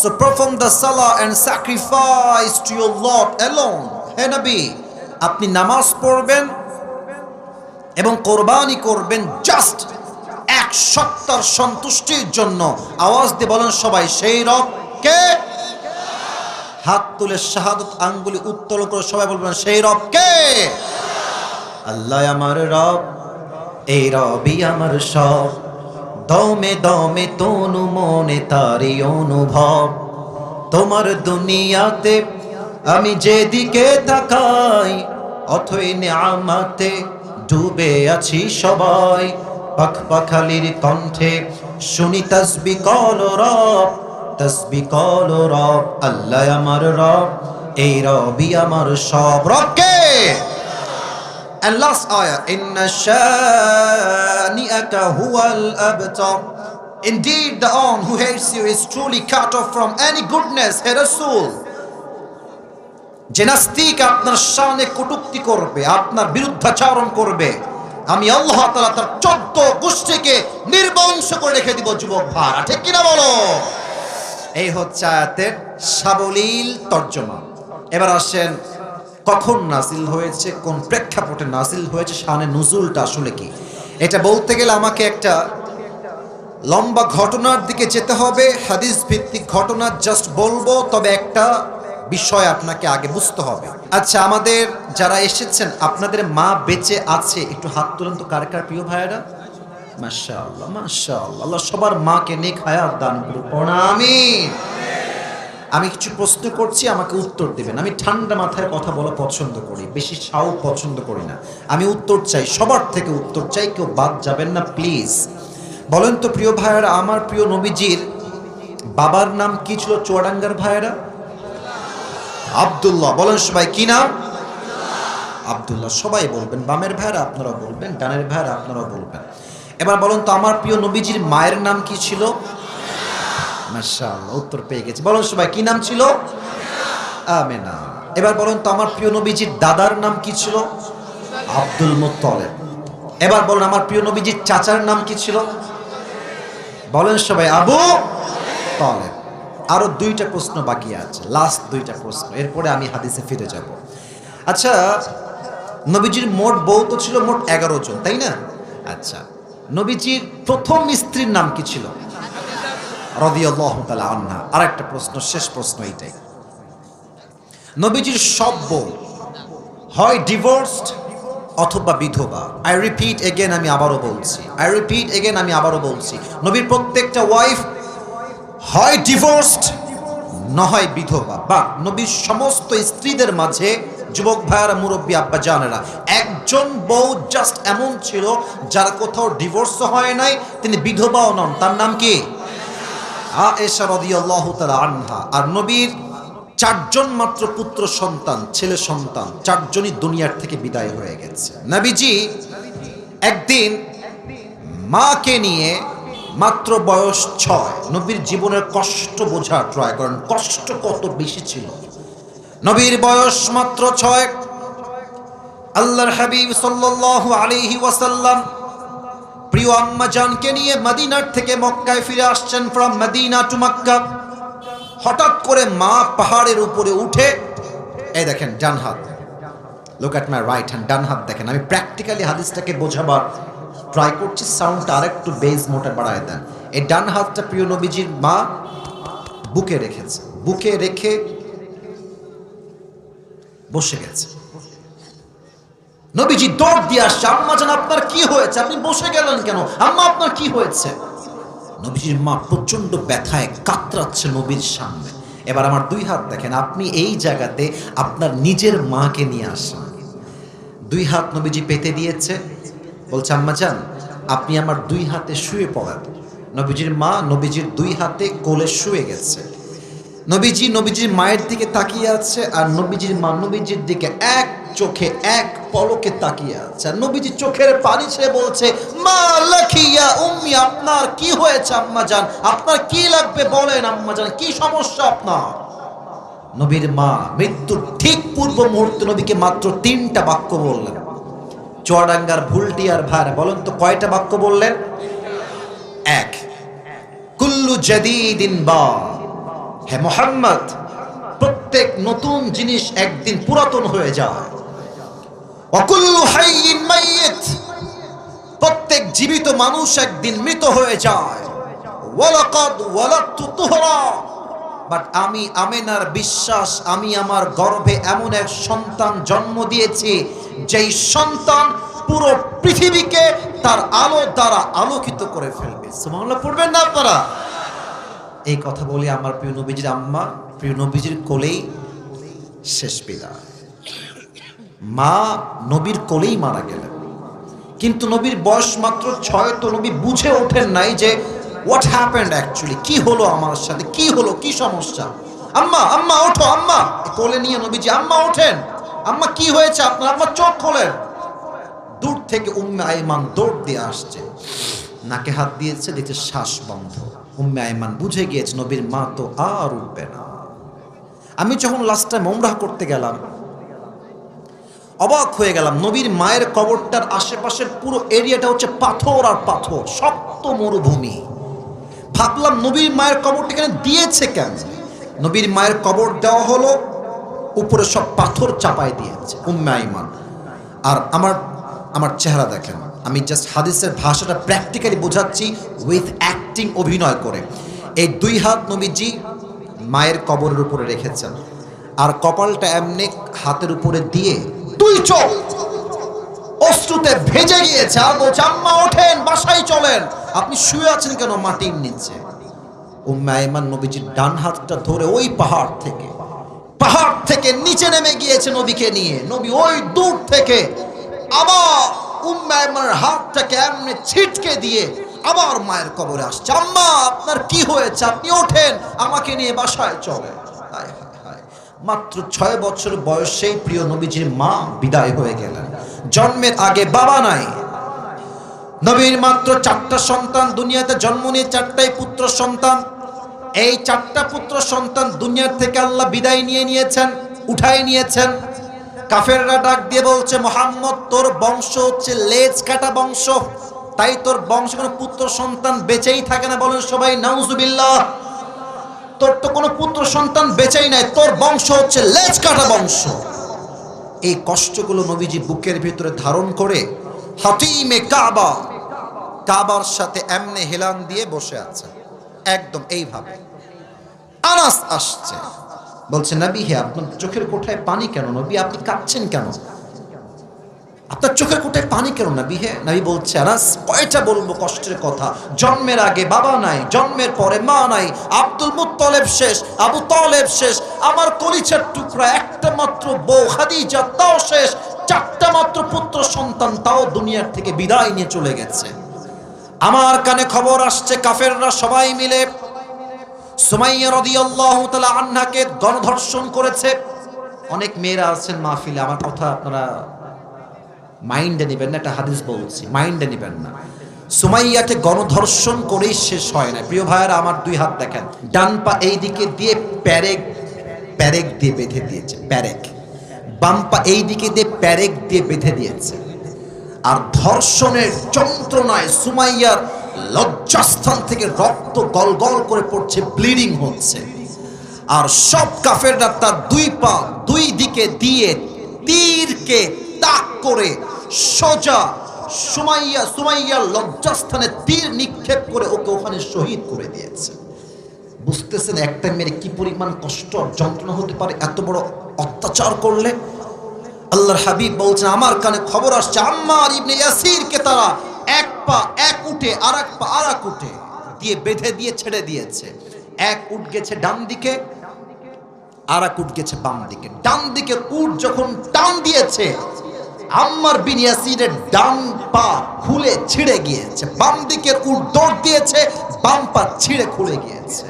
So perform the salah and sacrifice to your Lord alone. হে নবী আপনি নামাজ পড়বেন এবং কোরবানি করবেন জাস্ট এক সত্তর সন্তুষ্টির জন্য। আওয়াজ দিয়ে বলেন সবাই, সেই রব কে? হাত তুলে শাহাদত আঙ্গুলি উত্তোলন করে সবাই বলবেন, সেই রব কে? আল্লাহ আমার রব, এই রবই আমার সব। দমে দমে তনু মনে তারি অনুভব। তোমার দুনিয়াতে আমি যেদিকে তাকাই, অথই নিয়ামাতে ডুবে আছি সবাই। পাখ পাখালির কণ্ঠে শুনি তসবি কল রব, তসবি কল রব, আল্লাহ আমার রব, এই রবি আমার সব রবকে। And last ayah, Inna shani'aka huwal abtar. Indeed, the one who hates you is truly cut off from any goodness, হে রাসূল যে নাস্তিক আপনার শানে কটুক্তি করবে আপনার বিরুদ্ধাচারণ করবে আমি আল্লাহ তাআলা তার চোদ্দ গোষ্ঠীকে নির্বংশ করে রেখে দিব যুবক ভাড়া ঠিক কিনা বলো? এই হচ্ছে আয়াতের সাবলীল তর্জমা। এবার আসেন কখন নাজিল হয়েছে, কোন প্রেক্ষাপটে নাজিল হয়েছে, শানে নুজুলটা আসলে কি? এটা বলতে গেলে আমাকে একটা লম্বা ঘটনার দিকে যেতে হবে হাদিস ভিত্তিক ঘটনা জাস্ট বলব, তবে একটা বিষয় আপনাকে আগে বুঝতে হবে। আচ্ছা আমাদের যারা এসেছেন, আপনাদের মা বেঁচে আছে, একটু হাত তুলেন তো, কার কার প্রিয় ভাইয়েরা? মাশা আল্লাহ মাশা আল্লাহ সবার মাকে নেক হায়াত দান করুন আমিন। আমি কিছু প্রশ্ন করছি, আমাকে উত্তর দেবেন। আমি ঠান্ডা মাথায় কথা বলা পছন্দ করি, বেশি সাউ পছন্দ করি না। আমি উত্তর চাই, সবার থেকে উত্তর চাই, কেউ বাদ যাবেন না, প্লিজ। বলেন তো, প্রিয় ভাইয়েরা, আমার প্রিয় নবীজির বাবার নাম কি ছিল, চুয়াডাঙ্গার ভাইয়েরা? আব্দুল্লাহ। বলেন সবাই, কি নাম? আব্দুল্লাহ। সবাই বলবেন, বামের ভাইয়েরা আপনারা বলবেন, ডানের ভাইয়েরা আপনারা বলবেন। এবার বলুন তো, আমার প্রিয় নবীজির মায়ের নাম কি ছিল? মাশাআল্লাহ, উত্তর পেয়ে গেছি। বলুন সবাই, কি নাম ছিল? আমেনা। এবার বলুন তো, আমার প্রিয় নবীজির দাদার নাম কি ছিল? আব্দুল মুত্তালিব। এবার বলুন, আমার প্রিয় নবীজির চাচার নাম কি ছিল? বলেন সবাই, আবু তালেব। আরও দুইটা প্রশ্ন বাকি আছে লাস্ট দুইটা প্রশ্ন, এরপরে আমি হাদিসে ফিরে যাব। আচ্ছা নবীজির মোট বউ তো ছিল মোট এগারো জন, তাই না? আচ্ছা নবীজির প্রথম স্ত্রীর নাম কি ছিল? রদিয়াল্লাহু তাআলা আনহা। আরেকটা প্রশ্ন, শেষ প্রশ্ন এইটাই। নবীজির সব বউ হয় ডিভোর্সড অথবা বিধবা। আই রিপিট এগেন আমি আবারও বলছি। আই রিপিট এগেন আমি আবারও বলছি। নবীর প্রত্যেকটা ওয়াইফ হয় ডিভোর্সড নয় বিধবা। বা নবীর সমস্ত স্ত্রীদের মাঝে যুবক ভাইয়ারা, মুরব্বী আব্বা জানেরা, একজন বউ জাস্ট এমন ছিল যার কোথাও ডিভোর্স হয় নাই, তিনি বিধবাও নন। তার নাম কি? আনহা। আর নবীর চারজন মাত্র পুত্র সন্তান, ছেলে সন্তান, চারজনই দুনিয়ার থেকে বিদায় হয়ে গেছে। নবীজি একদিন মাকে নিয়ে মাত্র বয়স ছয়, নবীর জীবনের কষ্ট বোঝা ট্রাই করেন। কষ্ট কত বেশি ছিল? নবীর বয়স মাত্র ছয়। আল্লাহর হাবিব সাল্লাল্লাহু আলাইহি ওয়াসাল্লাম প্রিয় আম্মা জানকে নিয়ে মদিনার থেকে মক্কায় ফিরে আসছেন ফ্রম মদিনা টু মক্কা। হঠাৎ করে মা পাহাড়ের উপরে উঠে, এই দেখেন, ডান হাত। Look at my right hand ডান হাত দেখেন। আমি প্র্যাকটিক্যালি হাদিসটাকে বোঝাবার ট্রাই করছি সাউন্ডটা আরেকটু বেজ মোটা বাড়ায় দেন। এই ডান হাতটা প্রিয় নবীজির মা বুকে রেখেছে, বুকে রেখে বসে গেছে। নবীজি দৌড় দিয়ে আসছে, আম্মা জান, আপনার কি হয়েছে? আপনি বসে গেলেন কেন? আম্মা, আপনার কি হয়েছে? নবীজির মা প্রচণ্ড ব্যথায় কাতরাচ্ছে নবীর সামনে। এবার আমার দুই হাত দেখেন, আপনি এই জায়গাতে আপনার নিজের মাকে নিয়ে আসেন। দুই হাত নবীজি পেতে দিয়েছে, বলছে, আম্মা জান, আপনি আমার দুই হাতে শুয়ে পড়েন। নবীজির মা নবীজির দুই হাতে কোলে শুয়ে গেছে। নবীজি নবীজির মায়ের দিকে তাকিয়ে আছে আর নবীজির মা নবীজির দিকে এক চোখে এক পলকে তাকিয়ে আছে। আর নবীজি চোখের পানি ছেড়ে বলছে, মা লাখিয়া উম্মি, আপনার কি হয়েছে আম্মা জান আপনার কি লাগবে বলেন আম্মা জান কি সমস্যা আপনার? নবীর মা মৃত্যুর ঠিক পূর্ব মুহূর্তে নবীকে মাত্র তিনটা বাক্য বললেন। চুয়াডাঙ্গার ভুলটি আর ভার, বলেন তো কয়টা বাক্য বললেন? এক, কুল্লু জাদিদিন বা হে মোহাম্মদ, প্রত্যেক নতুন জিনিস একদিন পুরাতন হয়ে যায়। প্রত্যেক জীবিত মানুষ একদিন মৃত হয়ে যায়। বাট আমি আমেনার বিশ্বাস, আমি আমার গর্ভে এমন এক সন্তান জন্ম দিয়েছি, যেই সন্তান পুরো পৃথিবীকে তার আলো দ্বারা আলোকিত করে ফেলবে। সুবহানাল্লাহ, পড়বেন না আপনারা? এই কথা বলে আমার প্রিয় নবীজির আম্মা, প্রিয় নবীজির কোলেই শেষ বিদায়। মা নবীর কোলেই মারা গেলেন। কিন্তু নবীর বয়স মাত্র ছয়, তো নবী বুঝে ওঠেন নাই যে হোয়াট হ্যাপেন্ড অ্যাকচুয়ালি কি হলো আমার সাথে? কি হলো? কি সমস্যা? আম্মা আম্মা, ওঠো, আম্মা। কোলে নিয়ে নবীজি, আম্মা, ওঠেন। আম্মা, কি হয়েছে আপনার? আম্মা, চোখ খোলেন। দূর থেকে উম্মে আইমান দৌড় দিয়ে আসছে। নাকে হাত দিয়েছে, দেখছে শ্বাস বন্ধ। উম্মে আইমান বুঝে গিয়েছে, নবীর মা তো আর উঠবে না। আমি যখন লাস্ট টাইম ওমরাহ করতে গেলাম অবাক হয়ে গেলাম। নবীর মায়ের কবরটার আশেপাশের পুরো এরিয়াটা হচ্ছে পাথর আর পাথর, শক্ত মরুভূমি। ভাবলাম নবীর মায়ের কবরটা এখানে দিয়েছে কেন? নবীর মায়ের কবর দেওয়া হলো, উপরে সব পাথর চাপায় দিয়েছে, উম্মে আইমান। আর আমার আমার চেহারা দেখেন, আমি জাস্ট হাদিসের ভাষাটা প্র্যাকটিক্যালি বোঝাচ্ছি উইথ অ্যাক্টিং অভিনয় করে। এই দুই হাত নবীজি মায়ের কবরের উপরে রেখেছেন। আর কপালটা এমনি হাতের উপরে দিয়ে দুই চোখ অশ্রুতে ভেজে গিয়েছে বলছে আম্মা ওঠেন, বাসায় চলেন। আপনি শুয়ে আছেন কেন মাটির নিচে? উম্মে আইমান নবীজির ডান হাতটা ধরে ওই পাহাড় থেকে পাহাড় থেকে নিচে নেমে গিয়েছে নবীকে নিয়ে। নবী ওই দূর থেকে আবার উম্মে আইমানের হাতটাকে এমনি ছিটকে দিয়ে আবার মায়ের কবরে আসছে। আম্মা, আপনার কি হয়েছে? আপনি ওঠেন, আমাকে নিয়ে বাসায় চলেন। মাত্র ছয় বছর বয়সেই প্রিয় নবীজির মা বিদায় হয়ে গেলেন। জন্মের আগে বাবা নাই। নবীর মাত্র চারটা সন্তান, দুনিয়াতে জন্ম নিয়ে চারটাই পুত্র সন্তান। এই চারটা পুত্র সন্তান দুনিয়ার থেকে আল্লাহ বিদায় নিয়ে নিয়েছেন, উঠাই নিয়েছেন। কাফেররা ডাক দিয়ে বলছে, মোহাম্মদ, তোর বংশ হচ্ছে লেজ কাটা বংশ। তাই তোর বংশ কোনো পুত্র সন্তান বেঁচেই থাকে না। বলেন সবাই, নাউজুবিল্লাহ। তোর তো কোনো পুত্র সন্তান বেঁচেই নাই, তোর বংশ হচ্ছে লেজ কাটা বংশ। এই কষ্টগুলো নবীজি বুকের ভিতরে ধারণ করে হাতিমে কাবা, কাবার সাথে এমনে হেলান দিয়ে বসে আছে। একদম এইভাবে। আনাস আসছে। বলছে, নবী, হে, আপনার চোখের কোঠায় পানি কেন? নবী, আপনি কাঁদছেন কেন? আপনার চোখের কোটায় পানি কেন? না বিহে নাবি বলছে, আনাস, কয়টা বলব কষ্টের কথা? জন্মের আগে বাবা নাই, জন্মের পরে মা নাই, আব্দুল মুত্তলেব শেষ, আবু তলেব শেষ, আমার কলিচার টুকরা একটা মাত্র বউ খাদিজা, তাও শেষ, চারটা মাত্র পুত্র সন্তান, তাও দুনিয়ার থেকে বিদায় নিয়ে চলে গেছে। আমার কানে খবর আসছে, কাফেররা সবাই মিলে সুমাইয়া রাদিয়াল্লাহু তাআলা আন্নাকে গণধর্ষণ করেছে। অনেক মেয়েরা আছেন মাহফিলে, আমার কথা আপনারা মাইন্ডে নেবেন না, একটা হাদিস বলছি, মাইন্ডে নেবেন না। সুমাইয়াকে গণধর্ষণ করেই শেষ হয় না। প্রিয় ভাইয়ারা, আমার দুই হাত দেখেন, ডান পা এই দিকে দিয়ে প্যারেক প্যারেক দিয়ে বেঁধে দিয়েছে, প্যারেক। বাম পা এই দিকে দিয়ে প্যারেক দিয়ে বেঁধে দিয়েছে। আর ধর্ষণের যন্ত্রণায় সুমাইয়ার লজ্জাস্থান থেকে রক্ত গল গল করে পড়ছে, ব্লিডিং হচ্ছে। আর সব কাফেররা তার দুই পা দুই দিকে দিয়ে তীরকে তাক করে, সোজা সুমাইয়া সুমাইয়ার লজ্জাস্থানে তীর নিক্ষেপ করে ওকে ওখানে শহীদ করে দিয়েছে। বুঝতেছেন একটা মেয়ের কি পরিমাণ কষ্ট যন্ত্রণা হতে পারে, এত বড় অত্যাচার করলে? আল্লাহর হাবিব বলছেন, আমার কানে খবর আসছে, আম্মার ইবনে ইয়াসিরকে তারা এক পা এক উঠে আর এক পা আর এক উঠে দিয়ে বেঁধে দিয়ে ছেড়ে দিয়েছে। এক উঠ গেছে ডান দিকে আর এক উঠ গেছে বাম দিকে। ডান দিকে উঠ যখন টান দিয়েছে আম্মার বিন ইয়াসিরের ডান পা খুলে ছিঁড়ে গিয়েছে, বাম দিকের উঠ দৌড় দিয়েছে, বাম পা ছিঁড়ে খুলে গিয়েছে।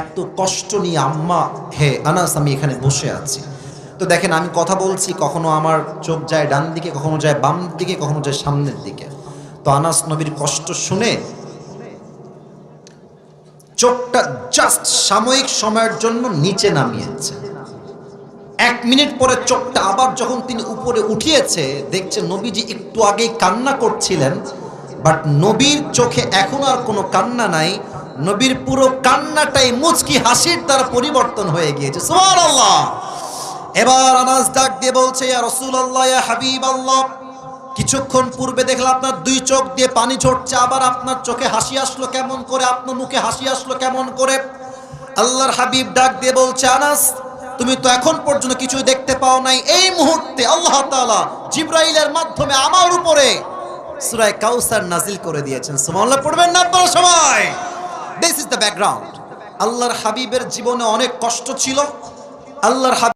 এত কষ্ট নিয়ে আম্মা, হে আনাস, আমি এখানে বসে আছি। তো দেখেন, আমি কথা বলছি কখনো আমার চোখ যায় ডান দিকে, কখনো যায় বাম দিকে, কখনো যায় সামনের দিকে। তো আনাস নবীর কষ্ট শুনে চোখটা জাস্ট সাময়িক সময়ের জন্য নিচে নামিয়েছে। এক মিনিট পরে চোখটা আবার যখন তিনি উপরে উঠিয়েছে, দেখছে নবীজি একটু আগেই কান্না করছিলেন বাট নবীর চোখে এখন আর কোনো কান্না নাই। নবীর পুরো কান্নাটাই মুচকি হাসির দ্বারা পরিবর্তন হয়ে গিয়েছে। সুবহানাল্লাহ! এবার আনাস ডাক দিয়ে বলছে, ইয়া রাসূলুল্লাহ, ইয়া হাবিবাল্লাহ! কিছুক্ষণ পূর্বে দেখলাম আপনার দুই চোখ দিয়ে পানি ঝরছে, আবার আপনার চোখে হাসি আসলো কেমন করে? আপনার মুখে হাসি আসলো কেমন করে? আল্লাহর হাবিব ডাক দিয়ে বলছে, আনাস তুমি তো এখন পর্যন্ত কিছুই দেখতে পাও নাই। এই মুহূর্তে আল্লাহ তালা জিব্রাইলের মাধ্যমে আমার উপরে সুরায় কাউসার নাজিল করে দিয়েছেন। সুবহানাল্লাহ, পড়বেন না আপনারা সবাই? দিস ইজ দ্য ব্যাকগ্রাউন্ড আল্লাহর হাবিবের জীবনে অনেক কষ্ট ছিল। আল্লাহর হাবিব